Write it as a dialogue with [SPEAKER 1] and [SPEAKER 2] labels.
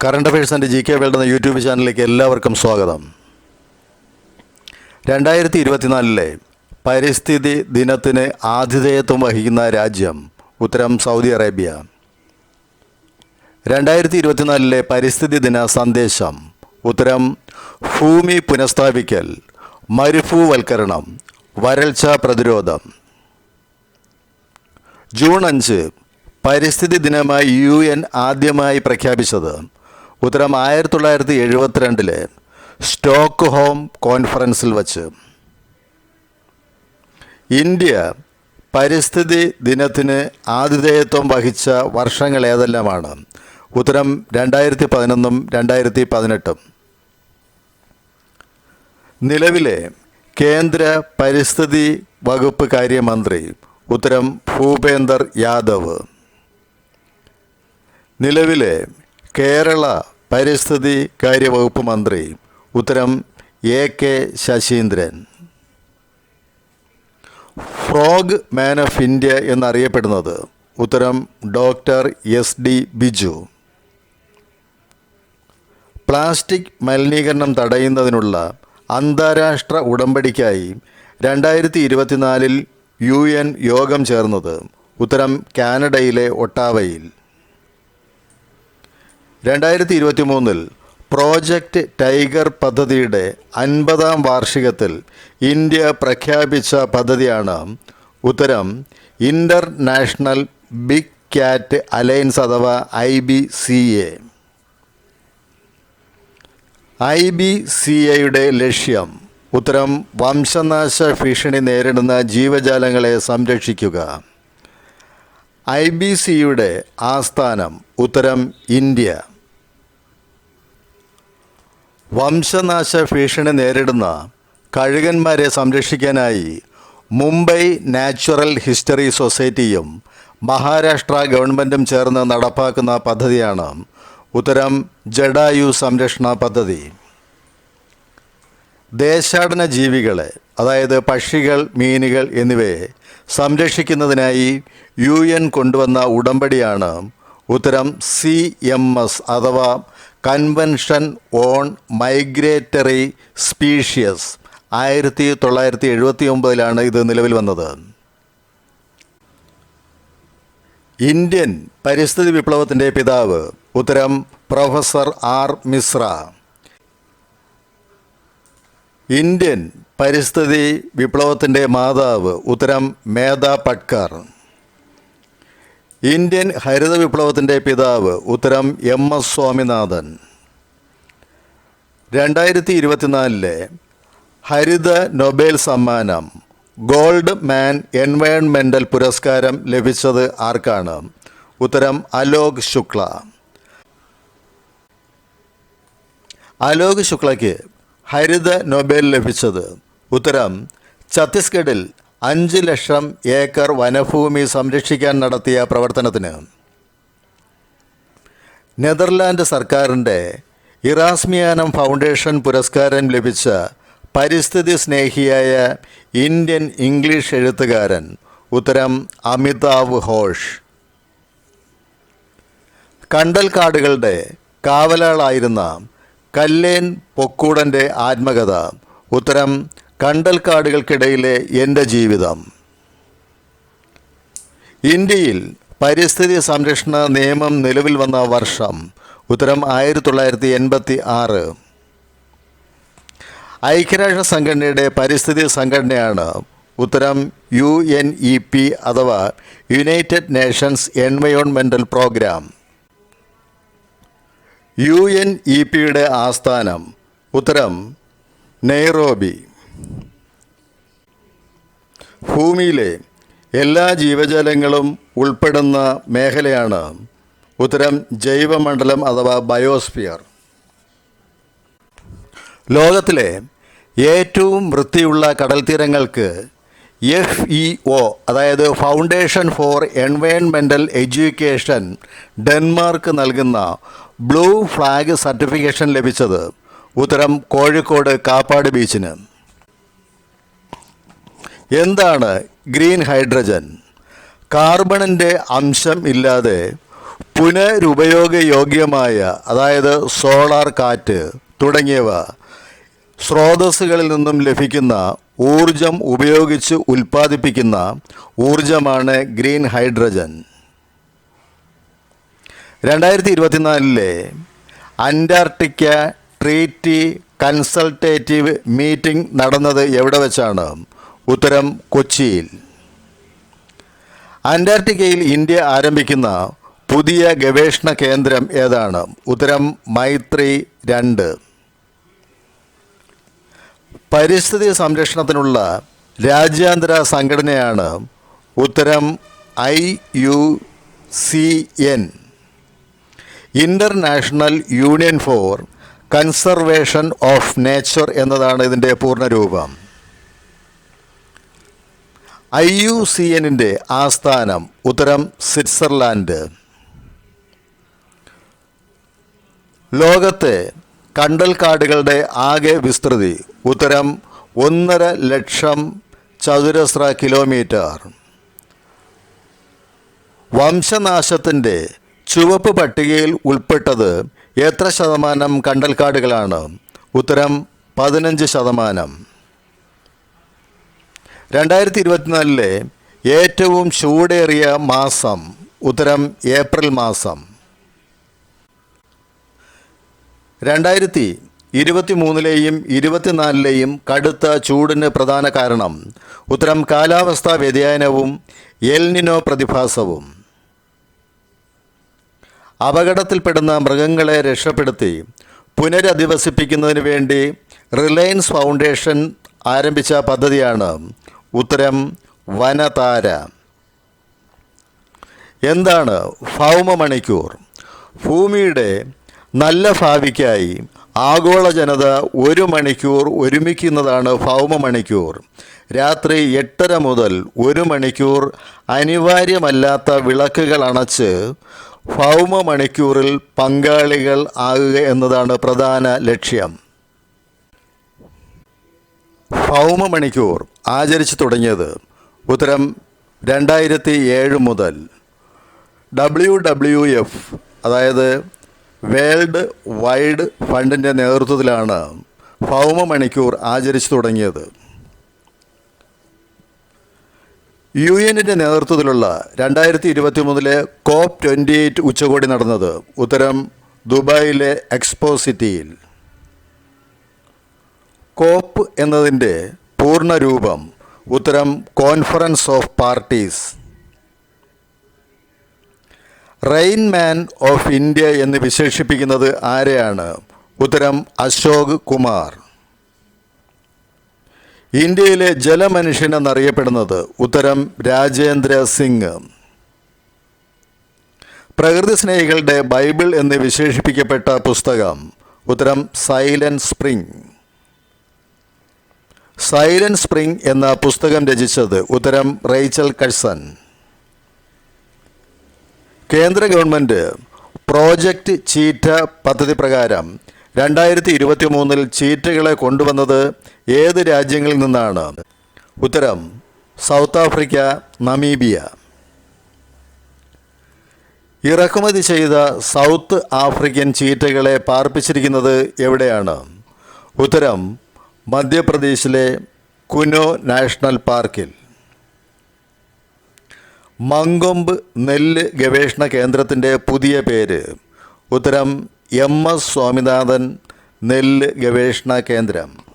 [SPEAKER 1] Current affairs and G K world എന്ന YouTube ചാനലിലേക്ക് എല്ലാവർക്കും സ്വാഗതം. രണ്ടായിരത്തി ഇരുപത്തിനാലിലെ പരിസ്ഥിതി ദിനത്തിന് ആതിഥേയത്വം വഹിക്കുന്ന രാജ്യം ഉത്തരം സൗദി അറേബ്യ. രണ്ടായിരത്തി ഇരുപത്തിനാലിലെ പരിസ്ഥിതി ദിന സന്ദേശം ഉത്തരം ഭൂമി പുനഃസ്ഥാപിക്കൽ മരുഭൂവൽക്കരണം വരൾച്ച പ്രതിരോധം. ജൂൺ അഞ്ച് പരിസ്ഥിതി ദിനമായി യു എൻ ആദ്യമായി പ്രഖ്യാപിച്ചത് ഉത്തരം ആയിരത്തി തൊള്ളായിരത്തി എഴുപത്തിരണ്ടിലെ സ്റ്റോക്ക് ഹോം കോൺഫറൻസിൽ വച്ച്. ഇന്ത്യ പരിസ്ഥിതി ദിനത്തിന് ആതിഥേയത്വം വഹിച്ച വർഷങ്ങൾ ഏതെല്ലാമാണ്? ഉത്തരം രണ്ടായിരത്തി പതിനൊന്നും രണ്ടായിരത്തി പതിനെട്ടും നിലവിലെ കേന്ദ്ര പരിസ്ഥിതി വകുപ്പ് കാര്യമന്ത്രി ഉത്തരം ഭൂപേന്ദർ യാദവ്. നിലവിലെ കേരള പരിസ്ഥിതി കാര്യവകുപ്പ് മന്ത്രി. ഉത്തരം A K Saseendran. Frog man of India എന്നറിയപ്പെടുന്നത്. ഉത്തരം doctor S D Biju. Plastic മലിനീകരണം തടയുന്നതിനുള്ള അന്താരാഷ്ട്ര ഉടമ്പടിക്കായി രണ്ടായിരത്തി ഇരുപത്തിനാലിൽ യു എൻ യോഗം ചേർന്നത്. ഉത്തരം കാനഡയിലെ ഒട്ടാവയിൽ. രണ്ടായിരത്തി ഇരുപത്തി മൂന്നിൽ പ്രോജക്റ്റ് ടൈഗർ പദ്ധതിയുടെ അൻപതാം വാർഷികത്തിൽ ഇന്ത്യ പ്രഖ്യാപിച്ച പദ്ധതിയാണ് ഉത്തരം ഇന്റർനാഷണൽ ബിഗ് ക്യാറ്റ് അലയൻസ് അഥവാ I B C A. I B C എയുടെ ലക്ഷ്യം ഉത്തരം വംശനാശ ഭീഷണി നേരിടുന്ന ജീവജാലങ്ങളെ സംരക്ഷിക്കുക. ഐ ബി സിയുടെ ആസ്ഥാനം ഉത്തരം ഇന്ത്യ. വംശനാശ ഭീഷണി നേരിടുന്ന കഴുകന്മാരെ സംരക്ഷിക്കാനായി മുംബൈ നാച്ചുറൽ ഹിസ്റ്ററി സൊസൈറ്റിയും മഹാരാഷ്ട്ര ഗവൺമെന്റും ചേർന്ന് നടപ്പാക്കുന്ന പദ്ധതിയാണ് ഉത്തരം ജഡായു സംരക്ഷണ പദ്ധതി. ദേശാടന ജീവികളെ അതായത് പക്ഷികൾ മീനുകൾ എന്നിവയെ സംരക്ഷിക്കുന്നതിനായി യു എൻ കൊണ്ടുവന്ന ഉടമ്പടിയാണ് ഉത്തരം സി എം എസ് അഥവാ കൺവെൻഷൻ ഓൺ മൈഗ്രേറ്ററി സ്പീഷ്യസ് ആയിരത്തി തൊള്ളായിരത്തി എഴുപത്തി ഒമ്പതിലാണ് ഇത് നിലവിൽ വന്നത്. ഇന്ത്യൻ പരിസ്ഥിതി വിപ്ലവത്തിന്റെ പിതാവ് ഉത്തരം പ്രൊഫസർ ആർ മിശ്ര. ഇന്ത്യൻ പരിസ്ഥിതി വിപ്ലവത്തിന്റെ മാതാവ് ഉത്തരം മേധാ പട്കർ. ഇന്ത്യൻ ഹരിത വിപ്ലവത്തിന്റെ പിതാവ് ഉത്തരം എം എസ് സ്വാമിനാഥൻ. രണ്ടായിരത്തി ഇരുപത്തിനാലിലെ ഹരിത നൊബേൽ സമ്മാനം ഗോൾഡ് മാൻ എൻവയൺമെന്റൽ പുരസ്കാരം ലഭിച്ചത് ആർക്കാണ്? ഉത്തരം അലോക് ശുക്ല. അലോക് ശുക്ലയ്ക്ക് ഹരിത നൊബേൽ ലഭിച്ചത് ഉത്തരം ഛത്തീസ്ഗഡിൽ അഞ്ച് ലക്ഷം ഏക്കർ വനഭൂമി സംരക്ഷിക്കാൻ നടത്തിയ പ്രവർത്തനത്തിന് നെതർലാൻഡ് സർക്കാരിന്റെ ഇറാസ്മിയാനം ഫൗണ്ടേഷൻ പുരസ്കാരം ലഭിച്ച പരിസ്ഥിതി സ്നേഹിയായ ഇന്ത്യൻ ഇംഗ്ലീഷ് എഴുത്തുകാരൻ ഉത്തരം അമിതാവ് ഘോഷ്. കണ്ടൽക്കാടുകളുടെ കാവലാളായിരുന്ന കല്ലേൻ പൊക്കൂടന്റെ ആത്മകഥ ഉത്തരം കണ്ടൽക്കാടുകൾക്കിടയിലെ എന്റെ ജീവിതം. ഇന്ത്യയിൽ പരിസ്ഥിതി സംരക്ഷണ നിയമം നിലവിൽ വന്ന വർഷം ഉത്തരം ആയിരത്തി തൊള്ളായിരത്തി എൺപത്തി ആറ് ഐക്യരാഷ്ട്ര സംഘടനയുടെ പരിസ്ഥിതി സംഘടനയാണ് ഉത്തരം യു എൻ ഇ പി അഥവാ യുണൈറ്റഡ് നേഷൻസ് എൻവയോൺമെന്റൽ പ്രോഗ്രാം. യു എൻ ഇ പിയുടെ ആസ്ഥാനം ഉത്തരം നെയ്റോബി ഭൂമിയിലെ എല്ലാ ജീവജാലങ്ങളും ഉൾപ്പെടുന്ന മേഖലയാണ് ഉത്തരം ജൈവമണ്ഡലം അഥവാ ബയോസ്ഫിയർ. ലോകത്തിലെ ഏറ്റവും വൃത്തിയുള്ള കടൽത്തീരങ്ങൾക്ക് എഫ് ഇ ഒ അതായത് ഫൗണ്ടേഷൻ ഫോർ എൻവയൺമെന്റൽ എഡ്യൂക്കേഷൻ ഡെൻമാർക്ക് നൽകുന്ന ബ്ലൂ ഫ്ലാഗ് സർട്ടിഫിക്കേഷൻ ലഭിച്ചത് ഉത്തരം കോഴിക്കോട് കാപ്പാട് ബീച്ചിന്. എന്താണ് ഗ്രീൻ ഹൈഡ്രജൻ? കാർബണിന്റെ അംശം ഇല്ലാതെ പുനരുപയോഗയോഗ്യമായ അതായത് സോളാർ കാറ്റ് തുടങ്ങിയവ സ്രോതസ്സുകളിൽ നിന്നും ലഭിക്കുന്ന ഊർജം ഉപയോഗിച്ച് ഉൽപ്പാദിപ്പിക്കുന്ന ഊർജമാണ് ഗ്രീൻ ഹൈഡ്രജൻ. രണ്ടായിരത്തി ഇരുപത്തിനാലിലെ അന്റാർട്ടിക്ക ട്രീറ്റി കൺസൾട്ടേറ്റീവ് മീറ്റിംഗ് നടന്നത് എവിടെ വെച്ചാണ്? ഉത്തരം കൊച്ചിയിൽ. അന്റാർട്ടിക്കയിൽ ഇന്ത്യ ആരംഭിക്കുന്ന പുതിയ ഗവേഷണ കേന്ദ്രം ഏതാണ്? ഉത്തരം മൈത്രി രണ്ട്. പരിസ്ഥിതി സംരക്ഷണത്തിനുള്ള രാജ്യാന്തര സംഘടനയാണ് ഉത്തരം I U C N. International union for conservation of nature എന്നതാണ് ഇതിന്റെ പൂർണരൂപം ഐ യു സി എന്നിന്റെ ആസ്ഥാനം ഉത്തരം സ്വിറ്റ്സർലാൻഡ്. ലോകത്തെ കണ്ടൽക്കാടുകളുടെ ആകെ വിസ്തൃതി ഉത്തരം ഒന്നര ലക്ഷം ചതുരശ്ര കിലോമീറ്റർ. വംശനാശത്തിന്റെ ചുവപ്പ് പട്ടികയിൽ ഉൾപ്പെട്ടത് എത്ര ശതമാനം കണ്ടൽക്കാടുകളാണ്? ഉത്തരം പതിനഞ്ച് ശതമാനം. രണ്ടായിരത്തി ഇരുപത്തിനാലിലെ ഏറ്റവും ചൂടേറിയ മാസം ഉത്തരം ഏപ്രിൽ മാസം. രണ്ടായിരത്തി ഇരുപത്തി മൂന്നിലെയും ഇരുപത്തിനാലിലെയും കടുത്ത ചൂടിന് പ്രധാന കാരണം ഉത്തരം കാലാവസ്ഥാ വ്യതിയാനവും എൽനിനോ പ്രതിഭാസവും. അപകടത്തിൽപ്പെടുന്ന മൃഗങ്ങളെ രക്ഷപ്പെടുത്തി പുനരധിവസിപ്പിക്കുന്നതിന് വേണ്ടി റിലയൻസ് ഫൗണ്ടേഷൻ ആരംഭിച്ച പദ്ധതിയാണ് ഉത്തരം വനതാര. എന്താണ് ഭൗമ മണിക്കൂർ? ഭൂമിയുടെ നല്ല ഭാവിക്കായി ആഗോള ജനത ഒരു മണിക്കൂർ ഒരുമിക്കുന്നതാണ് ഭൗമ മണിക്കൂർ. രാത്രി എട്ടര മുതൽ ഒരു മണിക്കൂർ അനിവാര്യമല്ലാത്ത വിളക്കുകൾ അണച്ച് ഭൗമ മണിക്കൂറിൽ പങ്കാളികൾ ആകുക എന്നതാണ് പ്രധാന ലക്ഷ്യം. ഭൗമ മണിക്കൂർ ആചരിച്ചു തുടങ്ങിയത് ഉത്തരം രണ്ടായിരത്തി ഏഴ് മുതൽ ഡബ്ല്യു ഡബ്ല്യു എഫ് അതായത് വേൾഡ് വൈഡ് ഫണ്ടിന്റെ നേതൃത്വത്തിലാണ് ഭൗമ മണിക്കൂർ ആചരിച്ചു തുടങ്ങിയത്. യു എന്നിന്റെ നേതൃത്വത്തിലുള്ള രണ്ടായിരത്തി ഇരുപത്തി മൂന്നിലെ കോപ്പ് ട്വന്റി എയ്റ്റ് ഉച്ചകോടി നടന്നത് ഉത്തരം ദുബായിലെ എക്സ്പോ സിറ്റിയിൽ. കോപ്പ് എന്നതിന്റെ പൂർണരൂപം ഉത്തരം conference of parties. Rain man of India എന്ന് വിശേഷിപ്പിക്കുന്നത് ആരെയാണ്? ഉത്തരം അശോക് കുമാർ. ഇന്ത്യയിലെ ജലമനുഷ്യൻ എന്നറിയപ്പെടുന്നത് ഉത്തരം രാജേന്ദ്ര സിംഗ്. പ്രകൃതി സ്നേഹികളുടെ ബൈബിൾ എന്ന് വിശേഷിപ്പിക്കപ്പെട്ട പുസ്തകം ഉത്തരം സൈലൻ സ്പ്രിംഗ്. സൈലന്റ് സ്പ്രിംഗ് എന്ന പുസ്തകം രചിച്ചത് ഉത്തരം റേച്ചൽ കഴ്സൺ. കേന്ദ്ര ഗവൺമെന്റ് പ്രോജക്റ്റ് ചീറ്റ പദ്ധതി പ്രകാരം രണ്ടായിരത്തി ഇരുപത്തി മൂന്നിൽ ചീറ്റകളെ കൊണ്ടുവന്നത് ഏത് രാജ്യങ്ങളിൽ നിന്നാണ്? ഉത്തരം സൗത്ത് ആഫ്രിക്ക നമീബിയ. ഇറക്കുമതി ചെയ്ത സൗത്ത് ആഫ്രിക്കൻ ചീറ്റകളെ പാർപ്പിച്ചിരിക്കുന്നത് എവിടെയാണ്? ഉത്തരം മധ്യപ്രദേശിലെ കുനോ നാഷണൽ പാർക്കിൽ മങ്കൊമ്പ് നെല്ല് ഗവേഷണ കേന്ദ്രത്തിന്റെ പുതിയ പേര്. ഉത്തരം എം എസ് സ്വാമിനാഥൻ നെല്ല് ഗവേഷണ കേന്ദ്രം.